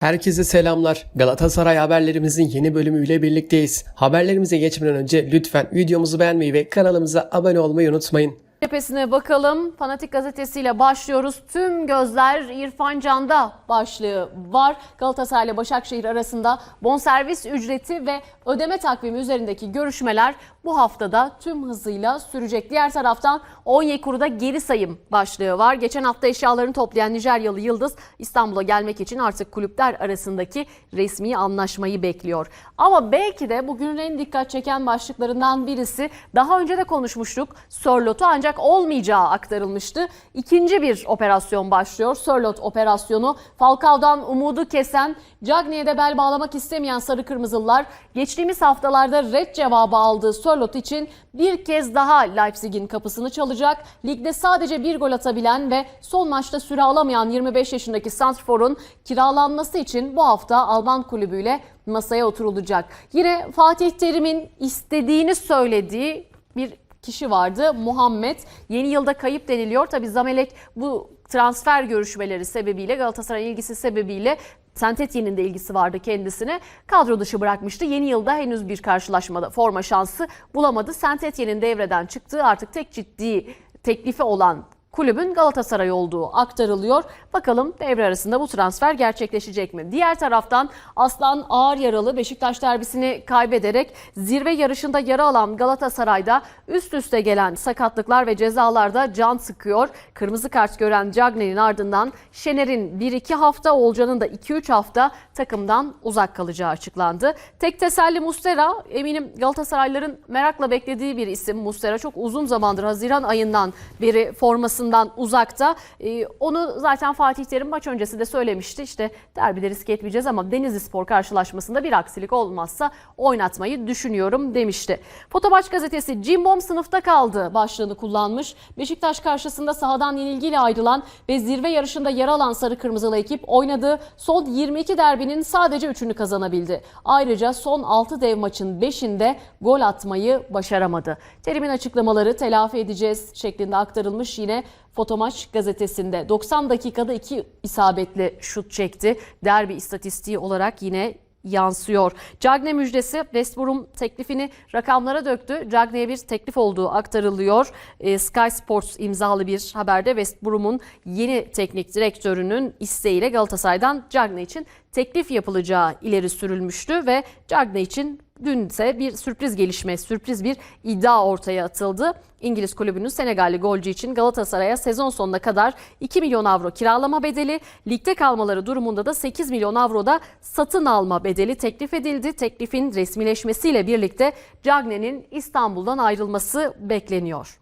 Herkese selamlar. Galatasaray haberlerimizin yeni bölümüyle birlikteyiz. Haberlerimize geçmeden önce lütfen videomuzu beğenmeyi ve kanalımıza abone olmayı unutmayın. Cephesine bakalım. Fanatik gazetesiyle başlıyoruz. Tüm gözler İrfan Can'da başlığı var. Galatasaray ile Başakşehir arasında bonservis ücreti ve ödeme takvimi üzerindeki görüşmeler bu haftada tüm hızıyla sürecek. Diğer taraftan Onyekuru'da geri sayım başlığı var. Geçen hafta eşyalarını toplayan Nijeryalı Yıldız İstanbul'a gelmek için artık kulüpler arasındaki resmi anlaşmayı bekliyor. Ama belki de bugünün en dikkat çeken başlıklarından birisi daha önce de konuşmuştuk. Sörlot'u ancak olmayacağı aktarılmıştı. İkinci bir operasyon başlıyor. Sörlot operasyonu. Falcao'dan umudu kesen, Cagney'e de bel bağlamak istemeyen sarı kırmızılılar geçtiğimiz haftalarda red cevabı aldığı Sörlot için bir kez daha Leipzig'in kapısını çalacak. Ligde sadece bir gol atabilen ve son maçta süre alamayan 25 yaşındaki Santrfor'un kiralanması için bu hafta Alman kulübüyle masaya oturulacak. Yine Fatih Terim'in istediğini söylediği bir kişi vardı. Muhammed. Yeni yılda kayıp deniliyor. Tabi Zamelek bu transfer görüşmeleri sebebiyle Galatasaray'ın ilgisi sebebiyle Sentetye'nin de ilgisi vardı kendisine. Kadro dışı bırakmıştı. Yeni yılda henüz bir karşılaşmada forma şansı bulamadı. Sentetye'nin devreden çıktığı artık tek ciddi teklifi olan kulübün Galatasaray olduğu aktarılıyor. Bakalım devre arasında bu transfer gerçekleşecek mi? Diğer taraftan Aslan ağır yaralı Beşiktaş derbisini kaybederek zirve yarışında yara alan Galatasaray'da üst üste gelen sakatlıklar ve cezalarda can sıkıyor. Kırmızı kart gören Cagney'in ardından Şener'in 1-2 hafta, Olcan'ın da 2-3 hafta takımdan uzak kalacağı açıklandı. Tek teselli Mustera. Eminim Galatasaraylıların merakla beklediği bir isim. Mustera çok uzun zamandır Haziran ayından beri formasından uzakta. Ee, onu zaten Fatih Terim maç öncesi de söylemişti. İşte derbide risk etmeyeceğiz ama Denizli Spor karşılaşmasında bir aksilik olmazsa oynatmayı düşünüyorum demişti. Fotobaş gazetesi Cimbom sınıfta kaldı başlığını kullanmış. Beşiktaş karşısında sahadan yenilgiyle ayrılan ve zirve yarışında yer alan sarı kırmızılı ekip oynadığı son 22 derbinin sadece 3'ünü kazanabildi. Ayrıca son 6 dev maçın 5'inde gol atmayı başaramadı. Terim'in açıklamaları telafi edeceğiz şeklinde aktarılmış yine Fotomaç gazetesinde 90 dakikada 2 isabetli şut çekti. Derbi istatistiği olarak yine yansıyor. Cagne müjdesi West Brom teklifini rakamlara döktü. Cagne'ye bir teklif olduğu aktarılıyor. Ee, Sky Sports imzalı bir haberde West Brom'un yeni teknik direktörünün isteğiyle Galatasaray'dan Cagne için teklif yapılacağı ileri sürülmüştü ve Cagne için dün ise bir sürpriz gelişme, sürpriz bir iddia ortaya atıldı. İngiliz kulübünün Senegalli golcü için Galatasaray'a sezon sonuna kadar 2 milyon avro kiralama bedeli, ligde kalmaları durumunda da 8 milyon avroda satın alma bedeli teklif edildi. Teklifin resmileşmesiyle birlikte Cagne'nin İstanbul'dan ayrılması bekleniyor.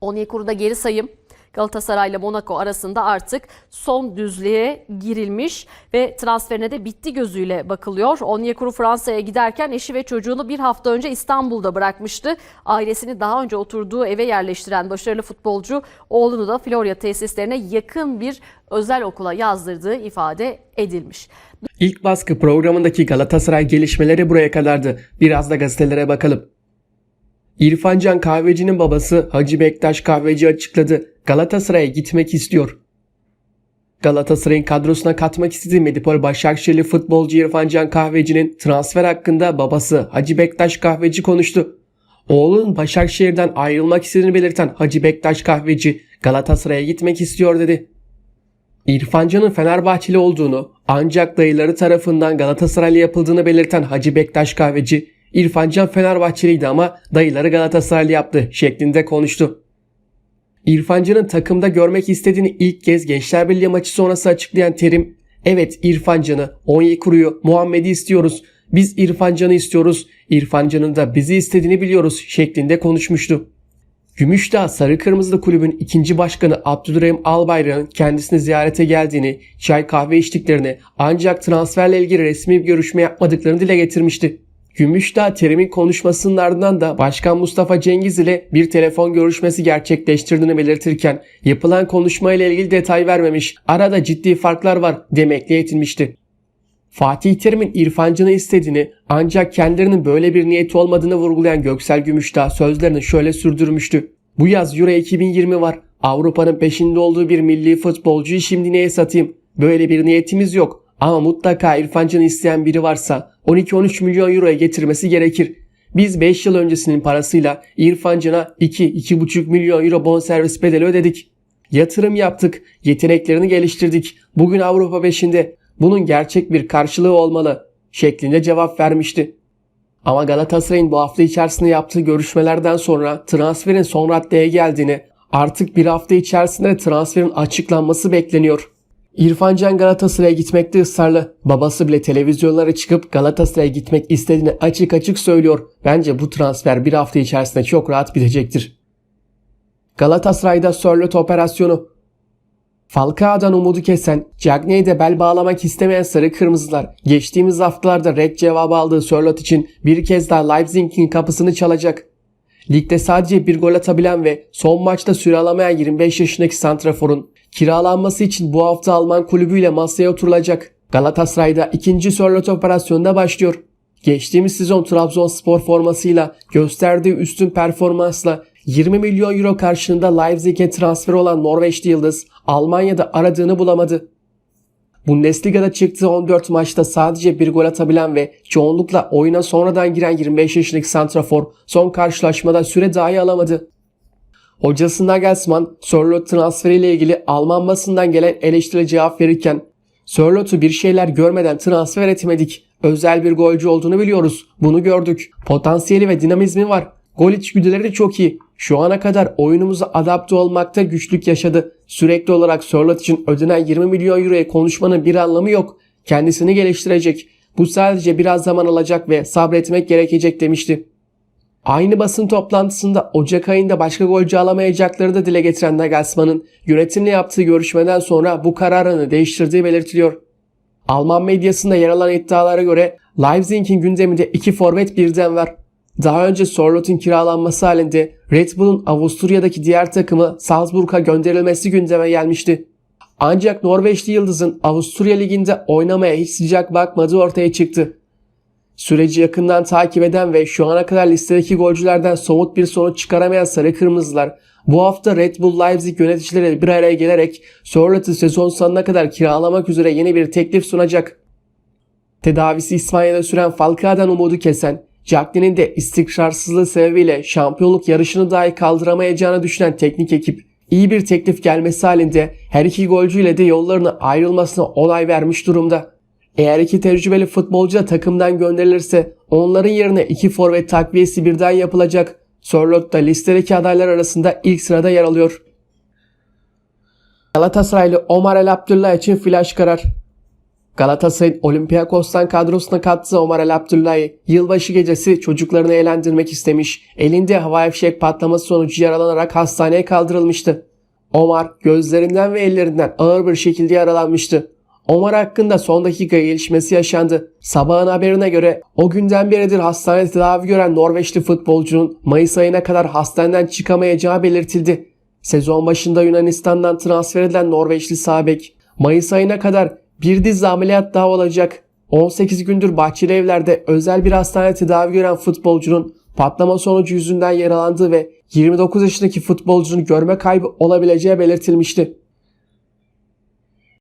Onyekuru'da geri sayım Galatasaray ile Monaco arasında artık son düzlüğe girilmiş ve transferine de bitti gözüyle bakılıyor. Onyekuru Fransa'ya giderken eşi ve çocuğunu bir hafta önce İstanbul'da bırakmıştı. Ailesini daha önce oturduğu eve yerleştiren başarılı futbolcu oğlunu da Florya tesislerine yakın bir özel okula yazdırdığı ifade edilmiş. İlk baskı programındaki Galatasaray gelişmeleri buraya kadardı. Biraz da gazetelere bakalım. İrfan Can Kahveci'nin babası Hacı Bektaş Kahveci açıkladı. Galatasaray'a gitmek istiyor. Galatasaray'ın kadrosuna katmak istediği Medipol Başakşehirli futbolcu İrfan Can Kahveci'nin transfer hakkında babası Hacı Bektaş Kahveci konuştu. Oğlunun Başakşehir'den ayrılmak istediğini belirten Hacı Bektaş Kahveci Galatasaray'a gitmek istiyor dedi. İrfan Can'ın Fenerbahçeli olduğunu ancak dayıları tarafından Galatasaraylı yapıldığını belirten Hacı Bektaş Kahveci İrfan Can Fenerbahçeliydi ama dayıları Galatasaraylı yaptı şeklinde konuştu. İrfan Can'ın takımda görmek istediğini ilk kez Gençler Birliği maçı sonrası açıklayan Terim, evet İrfan Can'ı, Onyekuru'yu, Muhammed'i istiyoruz. Biz İrfan Can'ı istiyoruz. İrfan Can'ın da bizi istediğini biliyoruz şeklinde konuşmuştu. Gümüşdağ Sarı Kırmızılı Kulübün ikinci başkanı Abdülrahim Albayrak'ın kendisini ziyarete geldiğini, çay kahve içtiklerini ancak transferle ilgili resmi bir görüşme yapmadıklarını dile getirmişti. Gümüşdağ Terim'in konuşmasının ardından da Başkan Mustafa Cengiz ile bir telefon görüşmesi gerçekleştirdiğini belirtirken yapılan konuşma ile ilgili detay vermemiş, arada ciddi farklar var demekle yetinmişti. Fatih Terim'in İrfancını istediğini ancak kendilerinin böyle bir niyeti olmadığını vurgulayan Göksel Gümüşdağ sözlerini şöyle sürdürmüştü. Bu yaz Euro 2020 var. Avrupa'nın peşinde olduğu bir milli futbolcuyu şimdi neye satayım? Böyle bir niyetimiz yok. Ama mutlaka İrfan Can'ı isteyen biri varsa 12-13 milyon euroya getirmesi gerekir. Biz 5 yıl öncesinin parasıyla İrfan Can'a 2-2,5 milyon euro bonservis bedeli ödedik. Yatırım yaptık, yeteneklerini geliştirdik. Bugün Avrupa 5'inde bunun gerçek bir karşılığı olmalı şeklinde cevap vermişti. Ama Galatasaray'ın bu hafta içerisinde yaptığı görüşmelerden sonra transferin son raddeye geldiğini, artık bir hafta içerisinde transferin açıklanması bekleniyor. İrfan Can Galatasaray'a gitmekte ısrarlı. Babası bile televizyonlara çıkıp Galatasaray'a gitmek istediğini açık açık söylüyor. Bence bu transfer bir hafta içerisinde çok rahat bitecektir. Galatasaray'da Sörlot operasyonu. Falcao'dan umudu kesen, Cagney'e de bel bağlamak istemeyen sarı kırmızılar geçtiğimiz haftalarda red cevabı aldığı Sörlot için bir kez daha Leipzig'in kapısını çalacak. Ligde sadece bir gol atabilen ve son maçta süre alamayan 25 yaşındaki Santrafor'un kiralanması için bu hafta Alman kulübüyle masaya oturulacak. Galatasaray'da ikinci Sörlot operasyonunda başlıyor. Geçtiğimiz sezon Trabzonspor formasıyla gösterdiği üstün performansla 20 milyon euro karşılığında Leipzig'e transfer olan Norveçli Yıldız Almanya'da aradığını bulamadı. Bundesliga'da çıktığı 14 maçta sadece bir gol atabilen ve çoğunlukla oyuna sonradan giren 25 yaşındaki Santrafor son karşılaşmada süre dahi alamadı. Hocası Nagelsmann, Sörloth transferiyle ilgili Alman basından gelen eleştiri cevap verirken Sörloth'u bir şeyler görmeden transfer etmedik. Özel bir golcü olduğunu biliyoruz. Bunu gördük. Potansiyeli ve dinamizmi var. Gol içgüdüleri de çok iyi. Şu ana kadar oyunumuza adapte olmakta güçlük yaşadı. Sürekli olarak Sörloth için ödenen 20 milyon euroya konuşmanın bir anlamı yok. Kendisini geliştirecek. Bu sadece biraz zaman alacak ve sabretmek gerekecek demişti. Aynı basın toplantısında Ocak ayında başka golcü alamayacakları da dile getiren Nagelsmann'ın yönetimle yaptığı görüşmeden sonra bu kararını değiştirdiği belirtiliyor. Alman medyasında yer alan iddialara göre Leipzig'in gündeminde iki forvet birden var. Daha önce Sorlot'un kiralanması halinde Red Bull'un Avusturya'daki diğer takımı Salzburg'a gönderilmesi gündeme gelmişti. Ancak Norveçli Yıldız'ın Avusturya Ligi'nde oynamaya hiç sıcak bakmadığı ortaya çıktı. Süreci yakından takip eden ve şu ana kadar listedeki golcülerden somut bir sonuç çıkaramayan Sarı Kırmızılar bu hafta Red Bull Leipzig yöneticileri bir araya gelerek Sörlot'u sezon sonuna kadar kiralamak üzere yeni bir teklif sunacak. Tedavisi İspanya'da süren Falcao'dan umudu kesen, Cagney'in de istikrarsızlığı sebebiyle şampiyonluk yarışını dahi kaldıramayacağını düşünen teknik ekip iyi bir teklif gelmesi halinde her iki golcüyle de yollarına ayrılmasına onay vermiş durumda. Eğer iki tecrübeli futbolcu da takımdan gönderilirse onların yerine iki forvet takviyesi birden yapılacak. Sörloth da listedeki adaylar arasında ilk sırada yer alıyor. Galatasaraylı Omar El Abdullah için flash karar. Galatasaray'ın Olympiakos'tan kadrosuna kattığı Omar El Abdullah'ı yılbaşı gecesi çocuklarını eğlendirmek istemiş. Elinde havai fişek patlaması sonucu yaralanarak hastaneye kaldırılmıştı. Omar gözlerinden ve ellerinden ağır bir şekilde yaralanmıştı. Omar hakkında son dakika gelişmesi yaşandı. Sabahın haberine göre o günden beridir hastanede tedavi gören Norveçli futbolcunun Mayıs ayına kadar hastaneden çıkamayacağı belirtildi. Sezon başında Yunanistan'dan transfer edilen Norveçli Sabek, Mayıs ayına kadar bir dizi ameliyat daha olacak. 18 gündür Bahçeli Evler'de özel bir hastanede tedavi gören futbolcunun patlama sonucu yüzünden yaralandığı ve 29 yaşındaki futbolcunun görme kaybı olabileceği belirtilmişti.